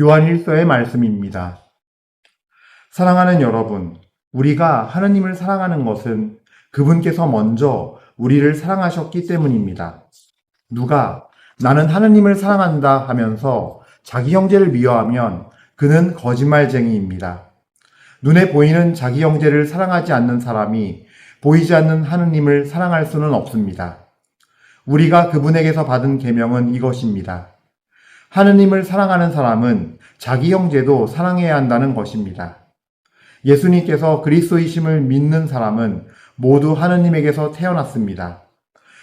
요한일서의 말씀입니다. 사랑하는 여러분, 우리가 하느님을 사랑하는 것은 그분께서 먼저 우리를 사랑하셨기 때문입니다. 누가 나는 하느님을 사랑한다 하면서 자기 형제를 미워하면 그는 거짓말쟁이입니다. 눈에 보이는 자기 형제를 사랑하지 않는 사람이 보이지 않는 하느님을 사랑할 수는 없습니다. 우리가 그분에게서 받은 계명은 이것입니다. 하느님을 사랑하는 사람은 자기 형제도 사랑해야 한다는 것입니다. 예수님께서 그리스도이심을 믿는 사람은 모두 하느님에게서 태어났습니다.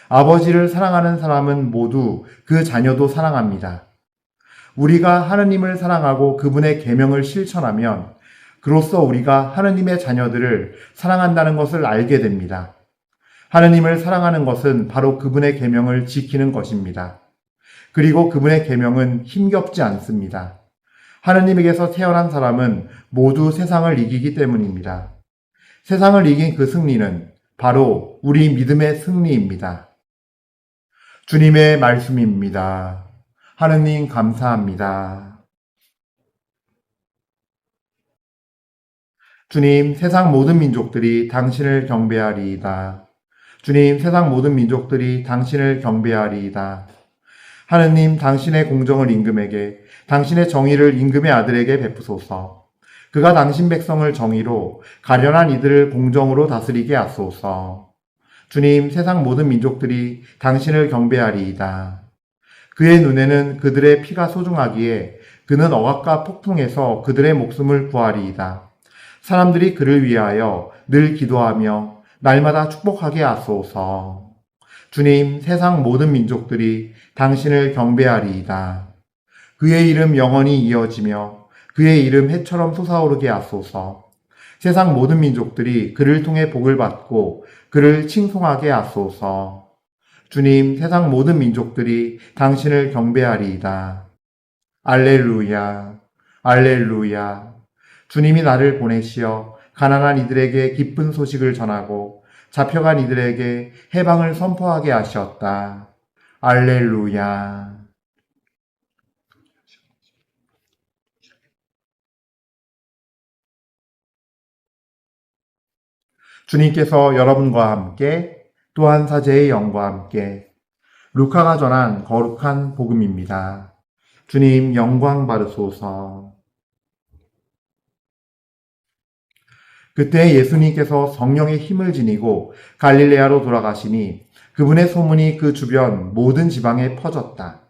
아버지를 사랑하는 사람은 모두 그 자녀도 사랑합니다. 우리가 하느님을 사랑하고 그분의 계명을 실천하면 그로써 우리가 하느님의 자녀들을 사랑한다는 것을 알게 됩니다. 하느님을 사랑하는 것은 바로 그분의 계명을 지키는 것입니다. 그리고 그분의 계명은 힘겹지 않습니다. 하느님에게서 태어난 사람은 모두 세상을 이기기 때문입니다. 세상을 이긴 그 승리는 바로 우리 믿음의 승리입니다. 주님의 말씀입니다. 하느님 감사합니다. 주님, 세상 모든 민족들이 당신을 경배하리이다. 주님, 세상 모든 민족들이 당신을 경배하리이다. 하느님, 당신의 공정을 임금에게, 당신의 정의를 임금의 아들에게 베푸소서. 그가 당신 백성을 정의로, 가련한 이들을 공정으로 다스리게 하소서. 주님, 세상 모든 민족들이 당신을 경배하리이다. 그의 눈에는 그들의 피가 소중하기에 그는 억압과 폭풍에서 그들의 목숨을 구하리이다. 사람들이 그를 위하여 늘 기도하며 날마다 축복하게 하소서. 주님, 세상 모든 민족들이 당신을 경배하리이다. 그의 이름 영원히 이어지며 그의 이름 해처럼 솟아오르게 하소서. 세상 모든 민족들이 그를 통해 복을 받고 그를 칭송하게 하소서. 주님, 세상 모든 민족들이 당신을 경배하리이다. 알렐루야, 알렐루야. 주님이 나를 보내시어 가난한 이들에게 기쁜 소식을 전하고 잡혀간 이들에게 해방을 선포하게 하셨다. 알렐루야. 주님께서 여러분과 함께 또한 사제의 영과 함께 루카가 전한 거룩한 복음입니다. 주님 영광 받으소서. 그때 예수님께서 성령의 힘을 지니고 갈릴레아로 돌아가시니 그분의 소문이 그 주변 모든 지방에 퍼졌다.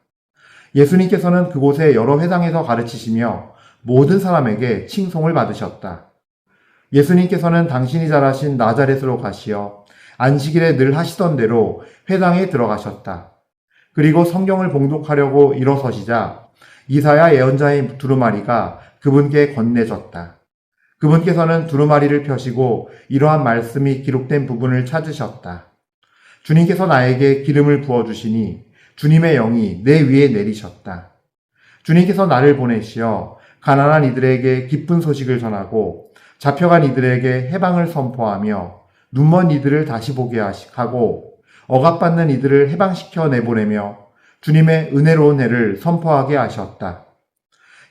예수님께서는 그곳에 여러 회당에서 가르치시며 모든 사람에게 칭송을 받으셨다. 예수님께서는 당신이 자라신 나자렛으로 가시어 안식일에 늘 하시던 대로 회당에 들어가셨다. 그리고 성경을 봉독하려고 일어서시자 이사야 예언자의 두루마리가 그분께 건네졌다. 그분께서는 두루마리를 펴시고 이러한 말씀이 기록된 부분을 찾으셨다. 주님께서 나에게 기름을 부어주시니 주님의 영이 내 위에 내리셨다. 주님께서 나를 보내시어 가난한 이들에게 기쁜 소식을 전하고 잡혀간 이들에게 해방을 선포하며 눈먼 이들을 다시 보게 하고 억압받는 이들을 해방시켜 내보내며 주님의 은혜로운 해를 선포하게 하셨다.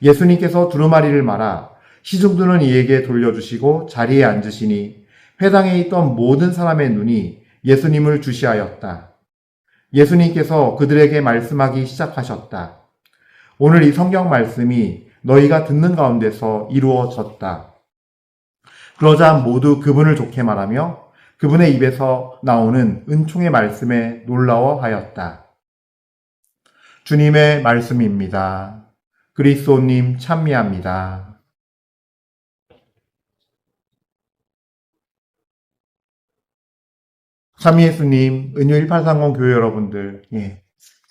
예수님께서 두루마리를 말아 시중두는 이에게 돌려주시고 자리에 앉으시니 회당에 있던 모든 사람의 눈이 예수님을 주시하였다. 예수님께서 그들에게 말씀하기 시작하셨다. 오늘 이 성경 말씀이 너희가 듣는 가운데서 이루어졌다. 그러자 모두 그분을 좋게 말하며 그분의 입에서 나오는 은총의 말씀에 놀라워하였다. 주님의 말씀입니다. 그리스도님 찬미합니다. 참미예수님, 은유 1830 교회 여러분들, 예.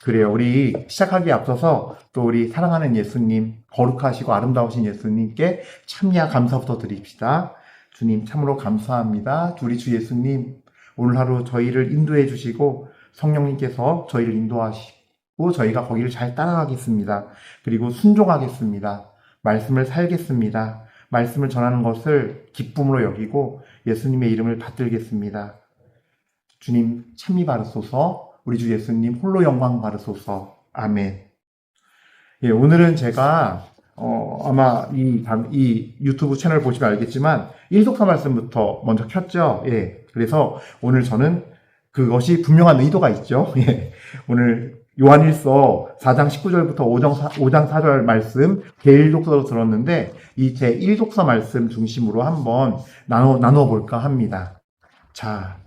그래요. 우리 시작하기 앞서서 또 우리 사랑하는 예수님, 거룩하시고 아름다우신 예수님께 참미와 감사부터 드립시다. 주님 참으로 감사합니다. 우리 주 예수님, 오늘 하루 저희를 인도해 주시고 성령님께서 저희를 인도하시고 저희가 거기를 잘 따라가겠습니다. 그리고 순종하겠습니다. 말씀을 살겠습니다. 말씀을 전하는 것을 기쁨으로 여기고 예수님의 이름을 받들겠습니다. 주님 찬미 받으소서 우리 주 예수님 홀로 영광 받으소서 아멘. 예, 오늘은 제가 어, 아마 이, 방- 이 유튜브 채널 보시면 알겠지만, 일독사 말씀부터 먼저 켰죠. 예. 그래서 오늘 저는 그것이 분명한 의도가 있죠. 예. 오늘 요한일서 4장 19절부터 5장, 4, 5장 4절 말씀 제1독서로 들었는데, 이 제1독서 말씀 중심으로 한번 나눠, 나눠 볼까 합니다. 자.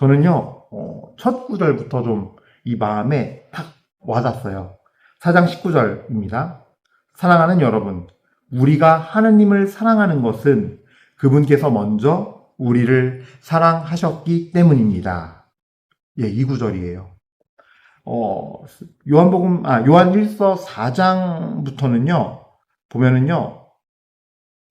저는요, 어, 첫 구절부터 좀 이 마음에 탁 와닿았어요. 4장 19절입니다. 사랑하는 여러분, 우리가 하느님을 사랑하는 것은 그분께서 먼저 우리를 사랑하셨기 때문입니다. 예, 이 구절이에요. 어, 요한복음, 아, 요한 1서 4장부터는요, 보면은요,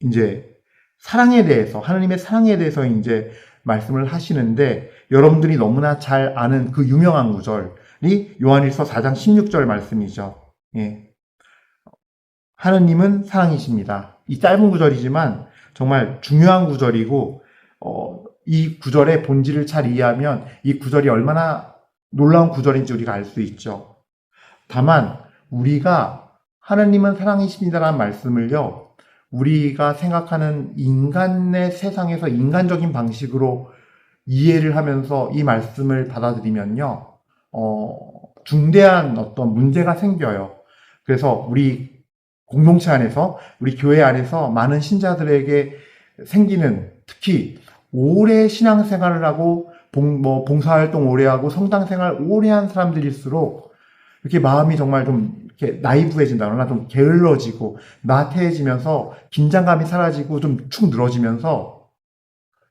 이제 사랑에 대해서, 하느님의 사랑에 대해서 이제 말씀을 하시는데, 여러분들이 너무나 잘 아는 그 유명한 구절이 요한일서 4장 16절 말씀이죠. 예. 하느님은 사랑이십니다. 이 짧은 구절이지만 정말 중요한 구절이고, 어, 이 구절의 본질을 잘 이해하면 이 구절이 얼마나 놀라운 구절인지 우리가 알 수 있죠. 다만, 우리가 하느님은 사랑이십니다라는 말씀을요, 우리가 생각하는 인간의 세상에서 인간적인 방식으로 이해를 하면서 이 말씀을 받아들이면요, 어, 중대한 어떤 문제가 생겨요. 그래서 우리 공동체 안에서, 우리 교회 안에서 많은 신자들에게 생기는 특히 오래 신앙생활을 하고 봉, 뭐 봉사활동 오래 하고 성당생활 오래 한 사람들일수록 이렇게 마음이 정말 좀 이렇게 나이브해진다거나 좀 게을러지고 나태해지면서 긴장감이 사라지고 좀 축 늘어지면서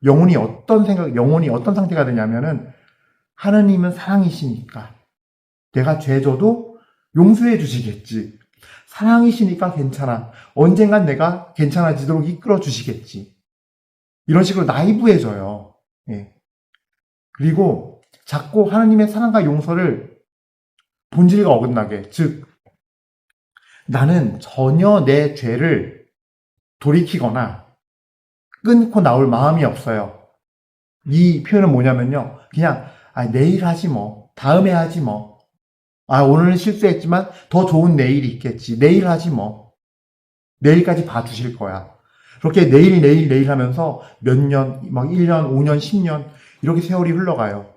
영혼이 어떤 생각, 영혼이 어떤 상태가 되냐면은 하느님은 사랑이시니까 내가 죄져도 용서해 주시겠지. 사랑이시니까 괜찮아. 언젠간 내가 괜찮아지도록 이끌어 주시겠지. 이런 식으로 나이브해져요. 예. 그리고 자꾸 하나님의 사랑과 용서를 본질과 어긋나게, 즉, 나는 전혀 내 죄를 돌이키거나 끊고 나올 마음이 없어요. 이 표현은 뭐냐면요. 그냥, 아, 내일 하지 뭐. 다음에 하지 뭐. 아, 오늘은 실수했지만 더 좋은 내일이 있겠지. 내일 하지 뭐. 내일까지 봐주실 거야. 그렇게 내일, 내일, 내일 하면서 몇 년, 막 1년, 5년, 10년, 이렇게 세월이 흘러가요.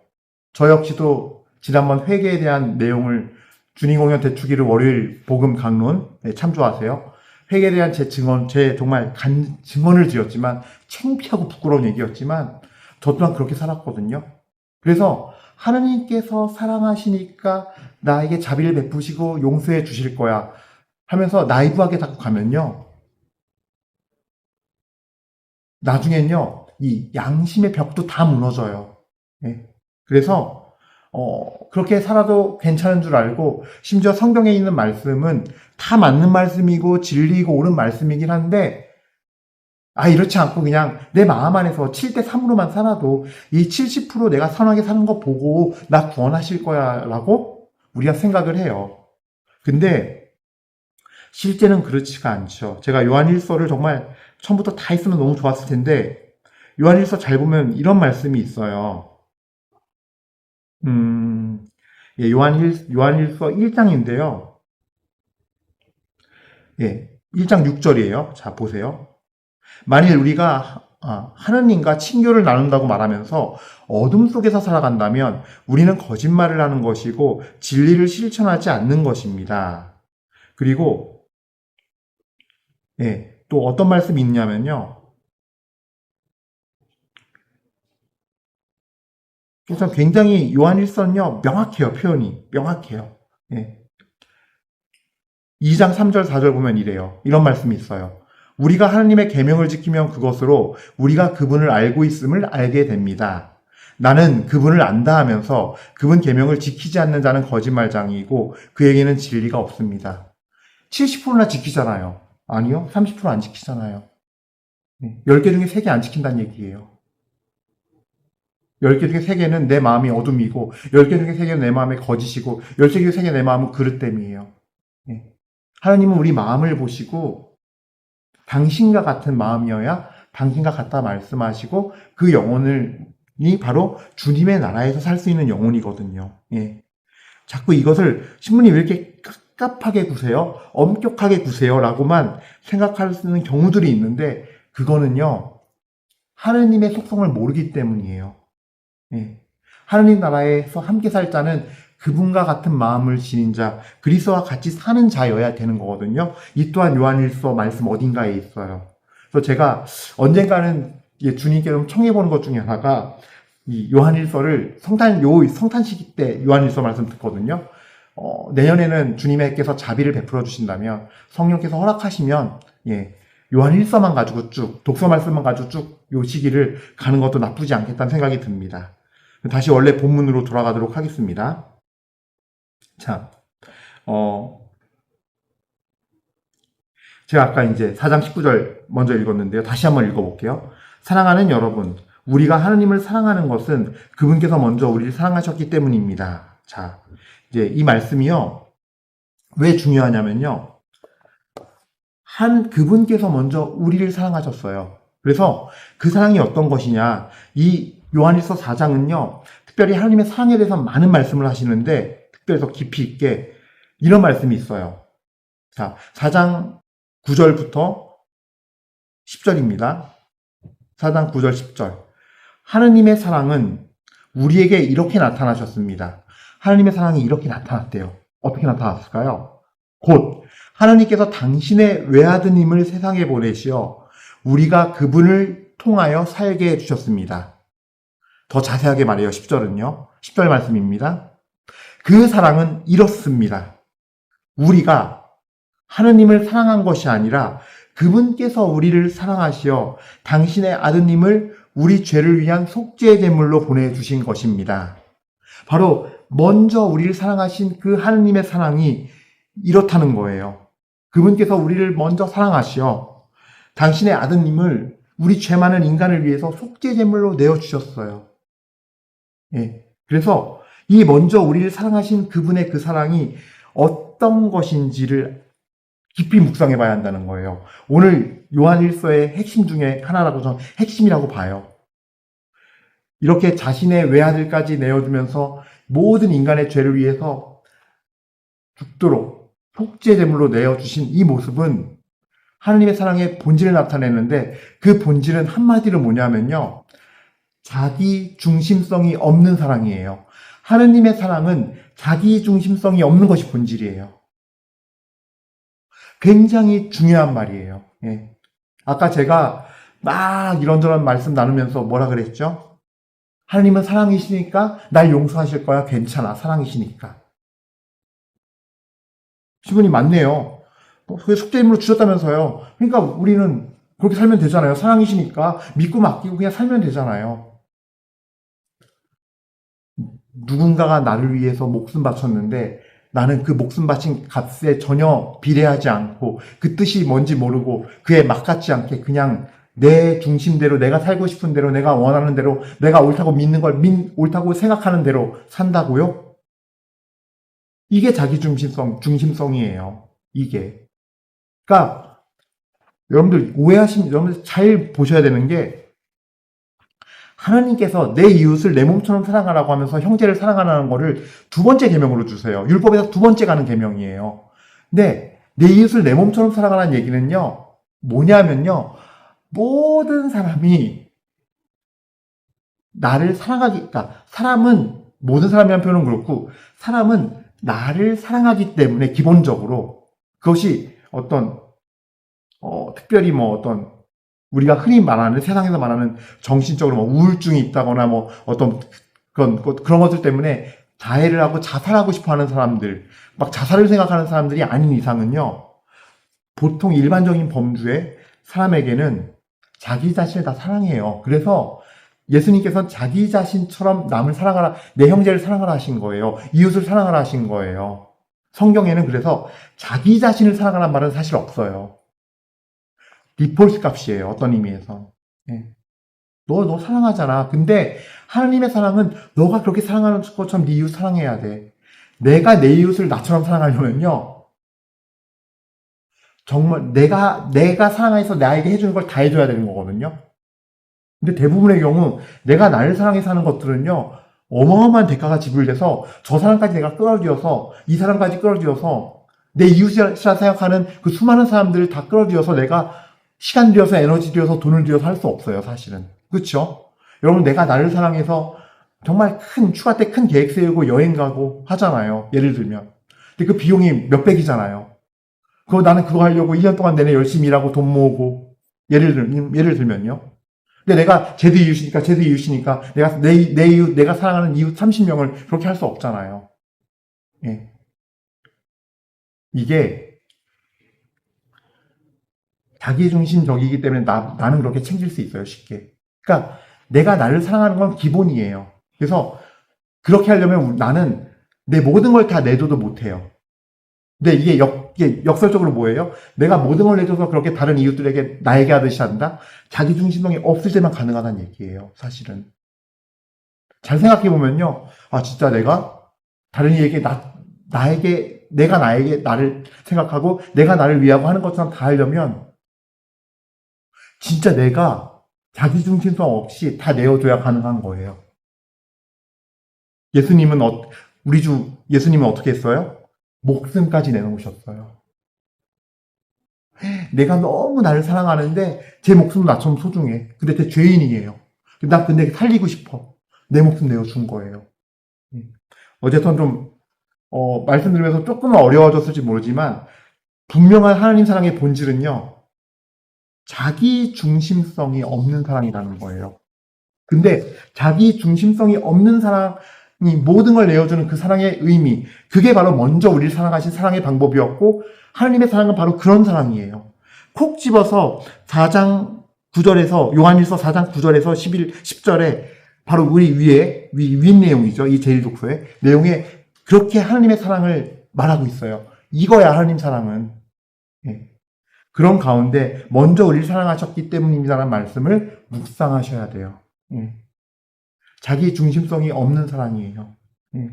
저 역시도 지난번 회계에 대한 내용을 준인공연 대축일을 월요일 복음 강론 네, 참조하세요. 회계에 대한 제 증언, 제 정말 간, 증언을 지었지만 창피하고 부끄러운 얘기였지만 저 또한 그렇게 살았거든요. 그래서 하나님께서 사랑하시니까 나에게 자비를 베푸시고 용서해 주실 거야 하면서 나이브하게 자꾸 가면요. 나중엔요, 이 양심의 벽도 다 무너져요. 예. 그래서, 어, 그렇게 살아도 괜찮은 줄 알고, 심지어 성경에 있는 말씀은 다 맞는 말씀이고, 진리이고, 옳은 말씀이긴 한데, 아, 이렇지 않고 그냥 내 마음 안에서 7대 3으로만 살아도 이 70% 내가 선하게 사는 거 보고 나 구원하실 거야 라고 우리가 생각을 해요. 근데 실제는 그렇지가 않죠. 제가 요한일서를 정말 처음부터 다 했으면 너무 좋았을 텐데 요한일서 잘 보면 이런 말씀이 있어요. 음, 예, 요한일, 요한일서 1장인데요. 예, 1장 6절이에요. 자, 보세요. 만일 우리가 아, 하느님과 친교를 나눈다고 말하면서 어둠 속에서 살아간다면 우리는 거짓말을 하는 것이고 진리를 실천하지 않는 것입니다. 그리고 예, 또 어떤 말씀이 있냐면요. 그래서 굉장히 요한일서는요 명확해요 표현이 명확해요. 예. 2장 3절 4절 보면 이래요. 이런 말씀이 있어요. 우리가 하나님의 계명을 지키면 그것으로 우리가 그분을 알고 있음을 알게 됩니다. 나는 그분을 안다 하면서 그분 계명을 지키지 않는 자는 거짓말장이고 그에게는 진리가 없습니다. 70%나 지키잖아요. 아니요. 30%안 지키잖아요. 10개 중에 3개 안 지킨다는 얘기예요. 10개 중에 3개는 내 마음이 어둠이고 10개 중에 3개는 내 마음이 거짓이고 10개 중에 3개 내 마음은 그릇됨이에요. 하나님은 우리 마음을 보시고 당신과 같은 마음이어야 당신과 같다 말씀하시고 그 영혼이 바로 주님의 나라에서 살 수 있는 영혼이거든요. 예. 자꾸 이것을 신부님 왜 이렇게 갑갑하게 구세요, 엄격하게 구세요 라고만 생각하는 경우들이 있는데 그거는요 하느님의 속성을 모르기 때문이에요. 예. 하느님 나라에서 함께 살 자는 그분과 같은 마음을 지닌 자, 그리스도와 같이 사는 자여야 되는 거거든요. 이 또한 요한일서 말씀 어딘가에 있어요. 그래서 제가 언젠가는 예, 주님께 좀 청해보는 것 중에 하나가 이 요한일서를 성탄 요 성탄 시기 때 요한일서 말씀 듣거든요. 어, 내년에는 주님께서 자비를 베풀어 주신다면 성령께서 허락하시면 예, 요한일서만 가지고 쭉 독서 말씀만 가지고 쭉 요 시기를 가는 것도 나쁘지 않겠다는 생각이 듭니다. 다시 원래 본문으로 돌아가도록 하겠습니다. 자, 어, 제가 아까 이제 4장 19절 먼저 읽었는데요. 다시 한번 읽어볼게요. 사랑하는 여러분, 우리가 하느님을 사랑하는 것은 그분께서 먼저 우리를 사랑하셨기 때문입니다. 자, 이제 이 말씀이요. 왜 중요하냐면요. 한 그분께서 먼저 우리를 사랑하셨어요. 그래서 그 사랑이 어떤 것이냐. 이 요한일서 4장은요. 특별히 하나님의 사랑에 대해서 많은 말씀을 하시는데 특별히 더 깊이 있게 이런 말씀이 있어요. 자, 4장 9절부터 10절입니다. 4장 9절 10절. 하느님의 사랑은 우리에게 이렇게 나타나셨습니다. 하느님의 사랑이 이렇게 나타났대요. 어떻게 나타났을까요? 곧 하나님께서 당신의 외아드님을 세상에 보내시어 우리가 그분을 통하여 살게 해주셨습니다. 더 자세하게 말해요. 10절은요. 10절 말씀입니다. 그 사랑은 이렇습니다. 우리가 하느님을 사랑한 것이 아니라 그분께서 우리를 사랑하시어 당신의 아드님을 우리 죄를 위한 속죄 제물로 보내주신 것입니다. 바로 먼저 우리를 사랑하신 그 하느님의 사랑이 이렇다는 거예요. 그분께서 우리를 먼저 사랑하시어 당신의 아드님을 우리 죄 많은 인간을 위해서 속죄 제물로 내어 주셨어요. 예. 그래서 이 먼저 우리를 사랑하신 그분의 그 사랑이 어떤 것인지를 깊이 묵상해 봐야 한다는 거예요. 오늘 요한 1서의 핵심 중에 하나라고 저는 핵심이라고 봐요. 이렇게 자신의 외아들까지 내어주면서 모든 인간의 죄를 위해서 죽도록 속죄 제물로 내어주신 이 모습은 하나님의 사랑의 본질을 나타내는데 그 본질은 한마디로 뭐냐면요. 자기 중심성이 없는 사랑이에요. 하느님의 사랑은 자기 중심성이 없는 것이 본질이에요. 굉장히 중요한 말이에요. 예. 아까 제가 막 이런저런 말씀 나누면서 뭐라 그랬죠? 하나님은 사랑이시니까 날 용서하실 거야. 괜찮아. 사랑이시니까. 기분이 맞네요. 그게 속죄임으로 주셨다면서요. 그러니까 우리는 그렇게 살면 되잖아요. 사랑이시니까 믿고 맡기고 그냥 살면 되잖아요. 누군가가 나를 위해서 목숨 바쳤는데 나는 그 목숨 바친 값에 전혀 비례하지 않고 그 뜻이 뭔지 모르고 그에 막같지 않게 그냥 내 중심대로 내가 살고 싶은 대로 내가 원하는 대로 내가 옳다고 믿는 걸 민, 옳다고 생각하는 대로 산다고요? 이게 자기 중심성, 중심성이에요. 이게. 그러니까 여러분들 오해하신 여러분들 잘 보셔야 되는 게 하나님께서 내 이웃을 내 몸처럼 사랑하라고 하면서 형제를 사랑하라는 거를 두 번째 계명으로 주세요. 율법에서 두 번째 가는 계명이에요. 근데 내 이웃을 내 몸처럼 사랑하라는 얘기는요. 뭐냐면요. 모든 사람이 나를 사랑하기, 그러니까 사람은 모든 사람이라는 표현은 그렇고 사람은 나를 사랑하기 때문에 기본적으로 그것이 어떤 어, 특별히 뭐 어떤 우리가 흔히 말하는 세상에서 말하는 정신적으로 뭐 우울증이 있다거나 뭐 어떤 그런 그런 것들 때문에 자해를 하고 자살하고 싶어하는 사람들, 막 자살을 생각하는 사람들이 아닌 이상은요. 보통 일반적인 범주의 사람에게는 자기 자신을 다 사랑해요. 그래서 예수님께서는 자기 자신처럼 남을 사랑하라, 내 형제를 사랑하라 하신 거예요. 이웃을 사랑하라 하신 거예요. 성경에는 그래서 자기 자신을 사랑하라는 말은 사실 없어요. 디폴트 값이에요. 어떤 의미에서. 예. 너, 너 사랑하잖아. 근데 하나님의 사랑은 너가 그렇게 사랑하는 것처럼 네 이웃 사랑해야 돼. 내가 내 이웃을 나처럼 사랑하려면요. 정말 내가, 내가 사랑해서 나에게 해주는 걸 다 해줘야 되는 거거든요. 근데 대부분의 경우 내가 나를 사랑해서 하는 것들은요. 어마어마한 대가가 지불돼서 저 사람까지 내가 끌어들여서 이 사람까지 끌어들여서 내 이웃이라 생각하는 그 수많은 사람들을 다 끌어들여서 내가 시간 들여서 에너지 들여서 돈을 들여서 할 수 없어요, 사실은. 그렇죠? 여러분 내가 나를 사랑해서 정말 큰 휴가 때 큰 계획 세우고 여행 가고 하잖아요. 예를 들면. 근데 그 비용이 몇백이잖아요. 그거 나는 그거 하려고 1년 동안 내내 열심히 일하고 돈 모으고 예를 들 예를 들면요. 근데 내가 제드 이웃이니까 제드 이웃이니까 내가 내, 내 이웃 내가 사랑하는 이웃 30명을 그렇게 할 수 없잖아요. 예. 이게 자기중심적이기 때문에 나, 나는 그렇게 챙길 수 있어요, 쉽게. 그러니까 내가 나를 사랑하는 건 기본이에요. 그래서 그렇게 하려면 나는 내 모든 걸 다 내줘도 못해요. 근데 이게 역, 이게 역설적으로 뭐예요? 내가 모든 걸 내줘서 그렇게 다른 이웃들에게 나에게 하듯이 한다? 자기중심성이 없을 때만 가능하다는 얘기예요, 사실은. 잘 생각해보면요. 아, 진짜 내가 다른 이에게 나, 나에게, 내가 나에게 나를 생각하고 내가 나를 위하고 하는 것처럼 다 하려면 진짜 내가 자기중심성 없이 다 내어줘야 가능한 거예요. 예수님은, 어, 우리 주 예수님은 어떻게 했어요? 목숨까지 내놓으셨어요. 내가 너무 나를 사랑하는데 제 목숨은 나처럼 소중해. 근데 제 죄인이에요. 나 근데 살리고 싶어. 내 목숨 내어준 거예요. 음. 어쨌든 좀 어, 말씀드리면서 조금은 어려워졌을지 모르지만 분명한 하나님 사랑의 본질은요. 자기 중심성이 없는 사랑이라는 거예요. 근데 자기 중심성이 없는 사랑이 모든 걸 내어주는 그 사랑의 의미, 그게 바로 먼저 우리를 사랑하신 사랑의 방법이었고 하나님의 사랑은 바로 그런 사랑이에요. 콕 집어서 4장 9절에서 요한일서 4장 9절에서 11 10절에 바로 우리 위에 위, 윗 내용이죠. 이 제일 독서의 내용에 그렇게 하나님의 사랑을 말하고 있어요. 이거야 하나님 사랑은. 예. 그런 가운데 먼저 우리를 사랑하셨기 때문입니다라는 말씀을 묵상하셔야 돼요. 예. 자기 중심성이 없는 사랑이에요. 예.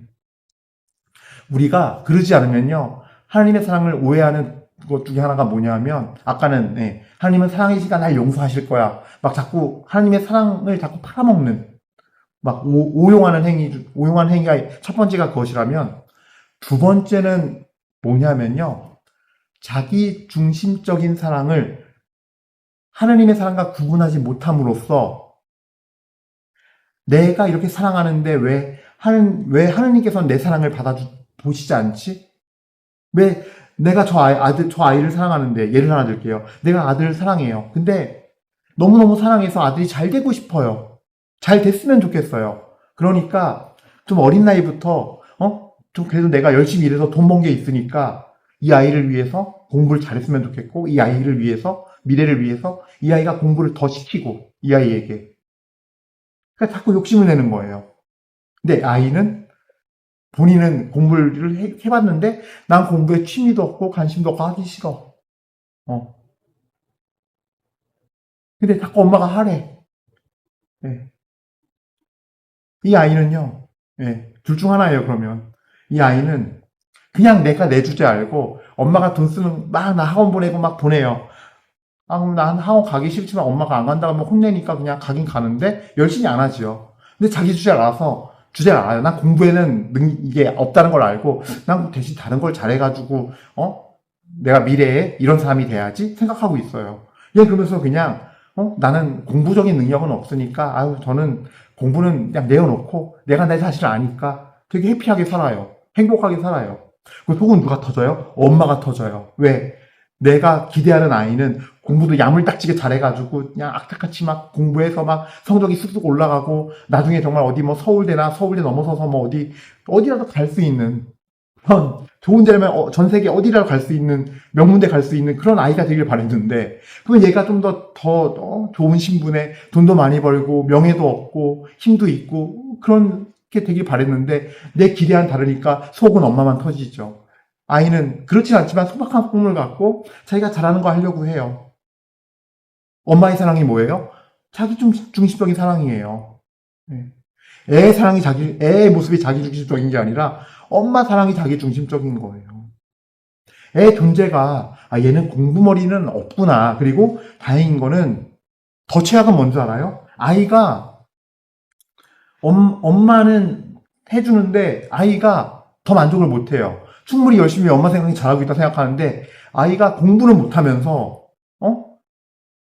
우리가 그러지 않으면요. 하나님의 사랑을 오해하는 것 중에 하나가 뭐냐면 아까는 예, 하나님은 사랑이시가 날 용서하실 거야. 막 자꾸 하나님의 사랑을 자꾸 팔아먹는 막 오, 용하는 행위 오용한 행위가 첫 번째가 그것이라면 두 번째는 뭐냐면요. 자기 중심적인 사랑을 하나님의 사랑과 구분하지 못함으로써 내가 이렇게 사랑하는데 왜 하는 왜 하나님께서 내 사랑을 받아 보시지 않지? 왜 내가 저 아이, 아들 저 아이를 사랑하는데 예를 하나 들게요. 내가 아들을 사랑해요. 근데 너무너무 사랑해서 아들이 잘 되고 싶어요. 잘 됐으면 좋겠어요. 그러니까 좀 어린 나이부터 어? 좀 그래도 내가 열심히 일해서 돈 번 게 있으니까 이 아이를 위해서 공부를 잘했으면 좋겠고 이 아이를 위해서 미래를 위해서 이 아이가 공부를 더 시키고 이 아이에게 그러니까 자꾸 욕심을 내는 거예요. 근데 아이는 본인은 공부를 해, 해봤는데 난 공부에 취미도 없고 관심도 없고 하기 싫어. 어. 근데 자꾸 엄마가 하래. 예. 이 아이는요, 예, 둘중 하나예요, 그러면. 이 아이는 그냥 내가 내 주제 알고 엄마가 돈 쓰는, 막 나 학원 보내고 막 보내요. 아, 그럼 난 학원 가기 싫지만 엄마가 안 간다고 하면 혼내니까 그냥 가긴 가는데 열심히 안 하지요. 근데 자기 주제 알아서 주제를 알아요. 난 공부에는 능, 이게 없다는 걸 알고 난 대신 다른 걸 잘해가지고 어 내가 미래에 이런 사람이 돼야지 생각하고 있어요. 얘 그러면서 그냥 어 나는 공부적인 능력은 없으니까 아유 저는 공부는 그냥 내어놓고 내가 내 자신을 아니까 되게 해피하게 살아요. 행복하게 살아요. 그 속은 누가 터져요? 엄마가 터져요. 왜? 내가 기대하는 아이는 공부도 야물딱지게 잘해가지고 그냥 악착같이 막 공부해서 막 성적이 쑥쑥 올라가고 나중에 정말 어디 뭐 서울대나 서울대 넘어서서 뭐 어디 어디라도 갈 수 있는 그런 좋은 데라면 어, 전 세계 어디라도 갈 수 있는 명문대 갈 수 있는 그런 아이가 되길 바랬는데 그러면 얘가 좀 더더더 좋은 신분에 돈도 많이 벌고 명예도 얻고 힘도 있고 그 렇게 되길 바랬는데 내 기대와는 다르니까 속은 엄마만 터지죠. 아이는 그렇진 않지만 소박한 꿈을 갖고 자기가 잘하는 거 하려고 해요. 엄마의 사랑이 뭐예요? 자기 중, 중심적인 사랑이에요. 네. 애의 사랑이 자기, 애의 모습이 자기 중심적인 게 아니라 엄마 사랑이 자기 중심적인 거예요. 애의 존재가, 아, 얘는 공부머리는 없구나. 그리고 다행인 거는 더 최악은 뭔지 알아요? 아이가, 엄, 엄마는 해주는데 아이가 더 만족을 못 해요. 충분히 열심히 엄마 생각이 잘하고 있다 생각하는데 아이가 공부를 못하면서 어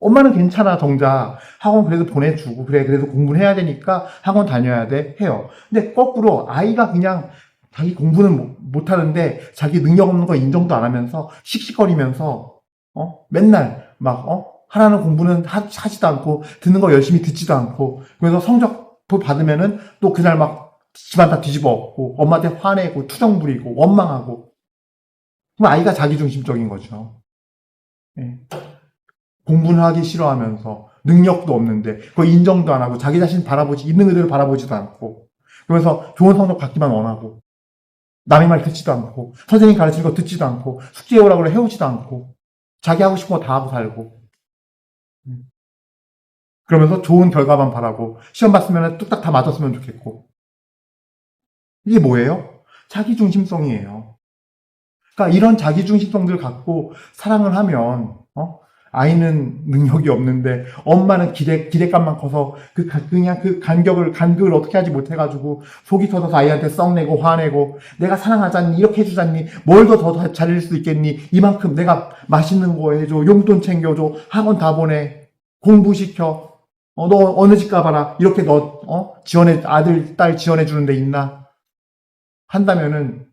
엄마는 괜찮아 정작 학원 그래도 보내주고 그래 그래도 공부를 해야 되니까 학원 다녀야 돼 해요. 근데 거꾸로 아이가 그냥 자기 공부는 못- 못하는데 자기 능력 없는 거 인정도 안 하면서 씩씩거리면서 어 맨날 막 어 하라는 공부는 하, 하지도 않고 듣는 거 열심히 듣지도 않고 그래서 성적 표 받으면은 또 그날 막 집안 다 뒤집어. 엎고 엄마한테 화내고 투정 부리고 원망하고. 그럼 아이가 자기중심적인 거죠. 예. 공부는 하기 싫어하면서 능력도 없는데 그거 인정도 안 하고 자기 자신 바라보지 있는 그대로 바라보지도 않고. 그러면서 좋은 성적 받기만 원하고. 남의 말 듣지도 않고. 선생님 가르치는 거 듣지도 않고. 숙제 해오라고 해오지도 않고. 자기 하고 싶은 거 다 하고 살고. 음. 그러면서 좋은 결과만 바라고 시험 봤으면 뚝딱 다 맞았으면 좋겠고 이게 뭐예요? 자기중심성이에요. 그러니까 이런 자기중심성들 갖고 사랑을 하면 어? 아이는 능력이 없는데 엄마는 기대 기대감만 커서 그 가- 그냥 그 간격을 간극을 어떻게 하지 못해가지고 속이 터져서 아이한테 썩내고 화내고 내가 사랑하잖니 이렇게 해주잖니 뭘 더 더 잘릴 수 있겠니 이만큼 내가 맛있는 거 해줘 용돈 챙겨줘 학원 다 보내 공부 시켜 어, 너 어느 집 가봐라 이렇게 너 어? 지원해 아들 딸 지원해 주는 데 있나 한다면은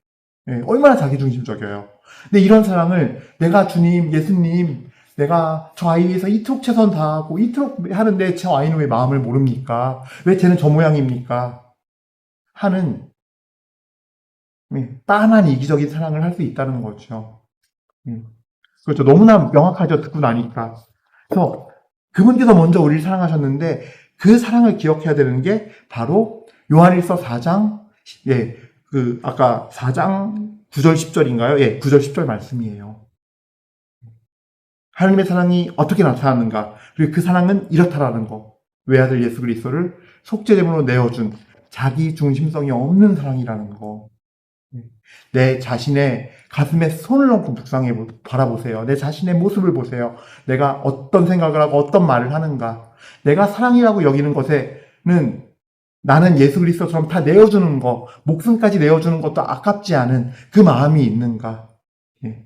예, 얼마나 자기중심적이에요. 근데 이런 사랑을 내가 주님, 예수님, 내가 저 아이 위해서 이토록 최선 다하고 이토록 하는데 저 아이는 왜 마음을 모릅니까? 왜 쟤는 저 모양입니까? 하는 예, 빤한 이기적인 사랑을 할 수 있다는 거죠. 예. 그렇죠. 너무나 명확하죠. 듣고 나니까. 그래서 그분께서 먼저 우리를 사랑하셨는데 그 사랑을 기억해야 되는 게 바로 요한일서 4장 예, 그 아까 4장 9절 10절인가요? 예, 9절 10절 말씀이에요. 하나님의 사랑이 어떻게 나타나는가? 그리고 그 사랑은 이렇다라는 거. 외아들 예수 그리스도를 속죄제물로 내어준 자기 중심성이 없는 사랑이라는 거. 내 자신의 가슴에 손을 얹고 묵상해 보- 바라보세요. 내 자신의 모습을 보세요. 내가 어떤 생각을 하고 어떤 말을 하는가. 내가 사랑이라고 여기는 것에는 나는 예수 그리스도처럼 다 내어주는 거, 목숨까지 내어주는 것도 아깝지 않은 그 마음이 있는가. 예.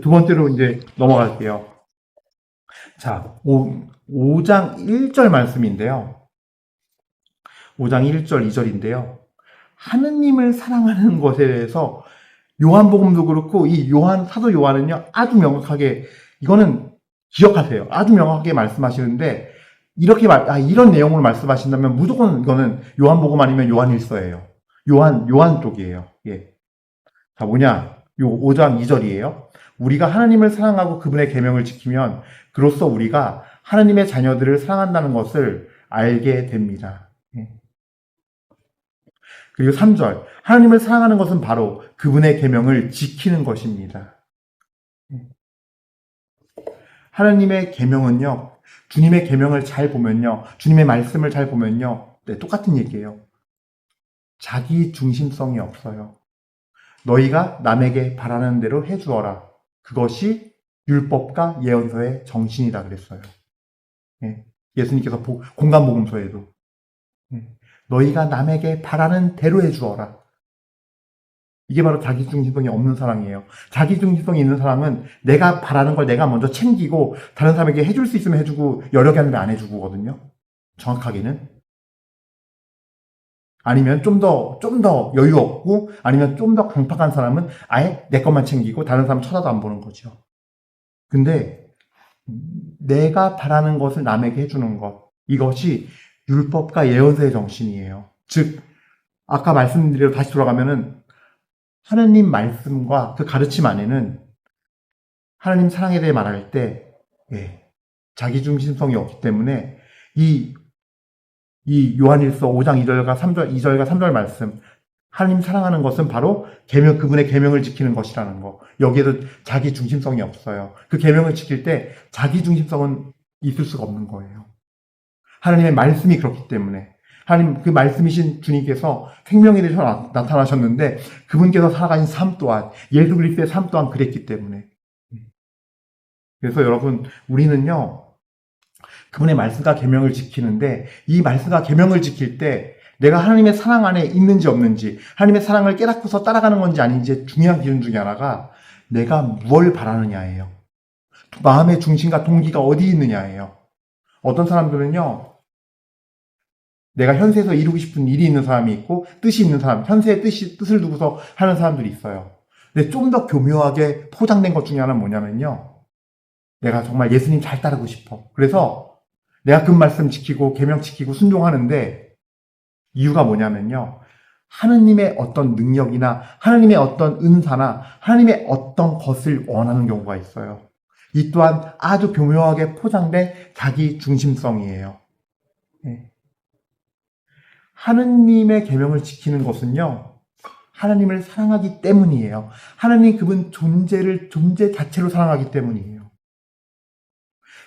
두 번째로 이제 넘어갈게요. 자, 5, 5장 1절 말씀인데요. 5장 1절, 2절인데요. 하느님을 사랑하는 것에 대해서 요한복음도 그렇고 이 요한 사도 요한은요 아주 명확하게 이거는 기억하세요. 아주 명확하게 말씀하시는데 이렇게 말, 아, 이런 내용으로 말씀하신다면 무조건 이거는 요한복음 아니면 요한일서예요. 요한 요한 쪽이에요. 예. 자 뭐냐? 요 5장 2절이에요. 우리가 하나님을 사랑하고 그분의 계명을 지키면 그로써 우리가 하나님의 자녀들을 사랑한다는 것을 알게 됩니다. 예. 그리고 3절. 하나님을 사랑하는 것은 바로 그분의 계명을 지키는 것입니다. 예. 하나님의 계명은요. 주님의 계명을 잘 보면요. 주님의 말씀을 잘 보면요. 네, 똑같은 얘기예요. 자기 중심성이 없어요. 너희가 남에게 바라는 대로 해 주어라. 그것이 율법과 예언서의 정신이다 그랬어요. 예. 예수님께서 보- 공간복음서에도 예. 너희가 남에게 바라는 대로 해주어라. 이게 바로 자기중심성이 없는 사랑이에요. 자기중심성이 있는 사람은 내가 바라는 걸 내가 먼저 챙기고 다른 사람에게 해줄 수 있으면 해주고 개 하는데 안 해주고거든요. 정확하게는. 아니면 좀 더, 좀 더 여유 없고, 아니면 좀 더 강팍한 사람은 아예 내 것만 챙기고 다른 사람 쳐다도 안 보는 거죠. 근데, 내가 바라는 것을 남에게 해주는 것. 이것이 율법과 예언서의 정신이에요. 즉, 아까 말씀드린 다시 돌아가면은, 하느님 말씀과 그 가르침 안에는 하나님 사랑에 대해 말할 때, 예, 자기중심성이 없기 때문에 이 이 요한일서 5장 2절과 3절, 2절과 3절 말씀. 하나님 사랑하는 것은 바로 계명 그분의 계명을 지키는 것이라는 거. 여기에도 자기 중심성이 없어요. 그 계명을 지킬 때 자기 중심성은 있을 수가 없는 거예요. 하나님의 말씀이 그렇기 때문에 하나님 그 말씀이신 주님께서 생명에 대해서 나- 나타나셨는데 그분께서 살아가신 삶 또한 예수 그리스도의 삶 또한 그랬기 때문에 그래서 여러분 우리는요 그분의 말씀과 계명을 지키는데 이 말씀과 계명을 지킬 때 내가 하나님의 사랑 안에 있는지 없는지, 하나님의 사랑을 깨닫고서 따라가는 건지 아닌지 중요한 기준 중에 하나가 내가 뭘 바라느냐예요. 마음의 중심과 동기가 어디 있느냐예요. 어떤 사람들은요, 내가 현세에서 이루고 싶은 일이 있는 사람이 있고, 뜻이 있는 사람, 현세의 뜻이, 뜻을 두고서 하는 사람들이 있어요. 근데 좀 더 교묘하게 포장된 것 중에 하나는 뭐냐면요. 내가 정말 예수님 잘 따르고 싶어. 그래서 내가 그 말씀 지키고, 계명 지키고, 순종하는데, 이유가 뭐냐면요. 하느님의 어떤 능력이나 하느님의 어떤 은사나 하느님의 어떤 것을 원하는 경우가 있어요. 이 또한 아주 교묘하게 포장된 자기 중심성이에요. 예. 하느님의 계명을 지키는 것은요. 하나님을 사랑하기 때문이에요. 하나님 그분 존재를 존재 자체로 사랑하기 때문이에요.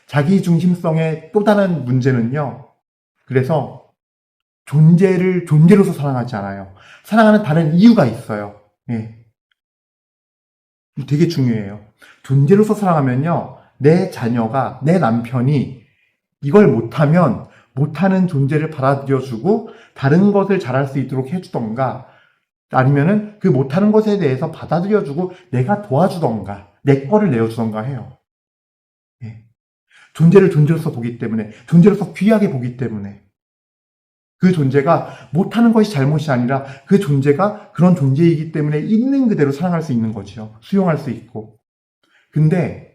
자기 중심성의 또 다른 문제는요. 그래서 존재를 존재로서 사랑하지 않아요. 사랑하는 다른 이유가 있어요. 예. 되게 중요해요. 존재로서 사랑하면요. 내 자녀가, 내 남편이 이걸 못하면 못하는 존재를 받아들여주고 다른 것을 잘할 수 있도록 해주던가 아니면은 그 못하는 것에 대해서 받아들여주고 내가 도와주던가 내 거를 내어주던가 해요. 예. 존재를 존재로서 보기 때문에 존재로서 귀하게 보기 때문에 그 존재가 못하는 것이 잘못이 아니라 그 존재가 그런 존재이기 때문에 있는 그대로 사랑할 수 있는 거죠. 수용할 수 있고. 근데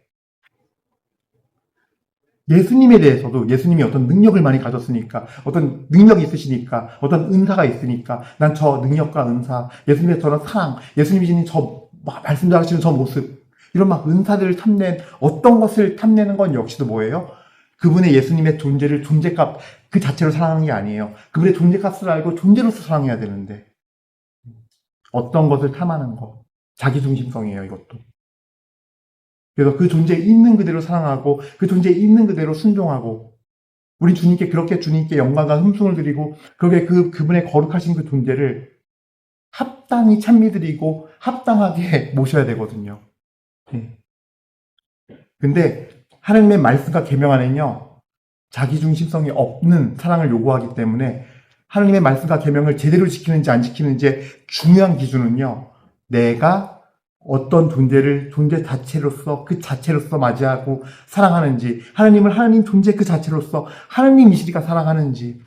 예수님에 대해서도 예수님이 어떤 능력을 많이 가졌으니까, 어떤 능력이 있으시니까, 어떤 은사가 있으니까, 난 저 능력과 은사, 예수님의 저런 사랑, 예수님이 지닌 저 말씀하시는 저 모습, 이런 막 은사들을 탐낸 어떤 것을 탐내는 건 역시도 뭐예요? 그분의 예수님의 존재를 존재값 그 자체로 사랑하는 게 아니에요. 그분의 존재값을 알고 존재로서 사랑해야 되는데 어떤 것을 탐하는 거 자기 중심성이에요 이것도. 그래서 그 존재 있는 그대로 사랑하고 그 존재 있는 그대로 순종하고 우리 주님께 그렇게 주님께 영광과 흠숭을 드리고 그렇게 그 그분의 거룩하신 그 존재를 합당히 찬미드리고 합당하게 모셔야 되거든요. 네. 근데 하나님의 말씀과 계명 안에는요 자기 중심성이 없는 사랑을 요구하기 때문에 하나님의 말씀과 계명을 제대로 지키는지 안 지키는지 중요한 기준은요 내가 어떤 존재를 존재 자체로서 그 자체로서 맞이하고 사랑하는지 하나님을 하나님 존재 그 자체로서 하나님이시니까 사랑하는지.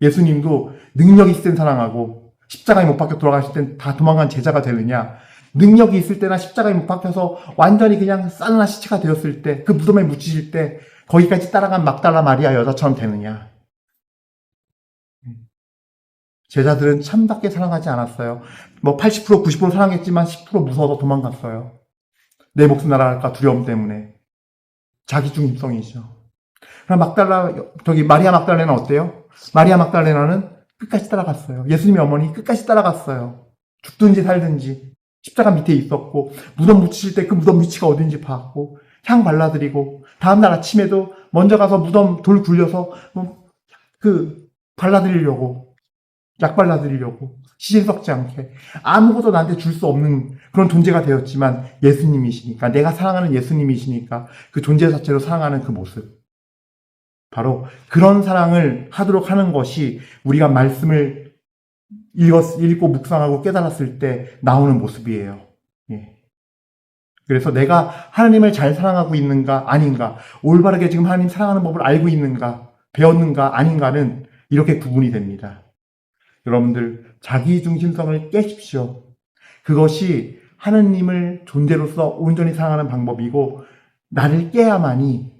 예수님도 능력이 있을 땐 사랑하고 십자가에 못 박혀 돌아가실 땐 다 도망간 제자가 되느냐? 능력이 있을 때나 십자가에 못 박혀서 완전히 그냥 쌀나 시체가 되었을 때 그 무덤에 묻히실 때 거기까지 따라간 막달라 마리아 여자처럼 되느냐 제자들은 참답게 사랑하지 않았어요. 뭐 80% 90% 사랑했지만 10% 무서워서 도망갔어요. 내 목숨 날아갈까 두려움 때문에. 자기 중심성이죠. 그럼 막달라 저기 마리아 막달레나 어때요? 마리아 막달레나는 끝까지 따라갔어요. 예수님의 어머니 끝까지 따라갔어요. 죽든지 살든지 십자가 밑에 있었고 무덤 묻히실 때 그 무덤 위치가 어딘지 봤고 향 발라드리고 다음날 아침에도 먼저 가서 무덤 돌 굴려서 그 발라드리려고 약 발라드리려고 시신 썩지 않게 아무것도 나한테 줄 수 없는 그런 존재가 되었지만 예수님이시니까 내가 사랑하는 예수님이시니까 그 존재 자체로 사랑하는 그 모습 바로 그런 사랑을 하도록 하는 것이 우리가 말씀을 읽었, 읽고 묵상하고 깨달았을 때 나오는 모습이에요. 예. 그래서 내가 하나님을 잘 사랑하고 있는가 아닌가 올바르게 지금 하나님 사랑하는 법을 알고 있는가 배웠는가 아닌가는 이렇게 구분이 됩니다. 여러분들 자기 중심성을 깨십시오. 그것이 하느님을 존재로서 온전히 사랑하는 방법이고 나를 깨야만이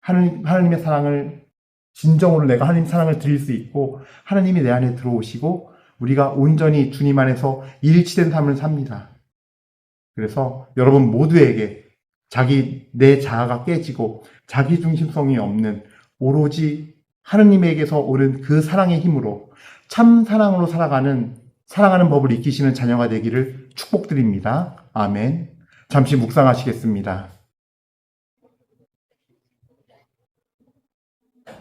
하느님, 하나님의 사랑을 진정으로 내가 하나님 사랑을 드릴 수 있고 하나님이 내 안에 들어오시고 우리가 온전히 주님 안에서 일치된 삶을 삽니다. 그래서 여러분 모두에게 자기 내 자아가 깨지고 자기 중심성이 없는 오로지 하느님에게서 오는 그 사랑의 힘으로 참 사랑으로 살아가는 사랑하는 법을 익히시는 자녀가 되기를 축복드립니다. 아멘. 잠시 묵상하시겠습니다.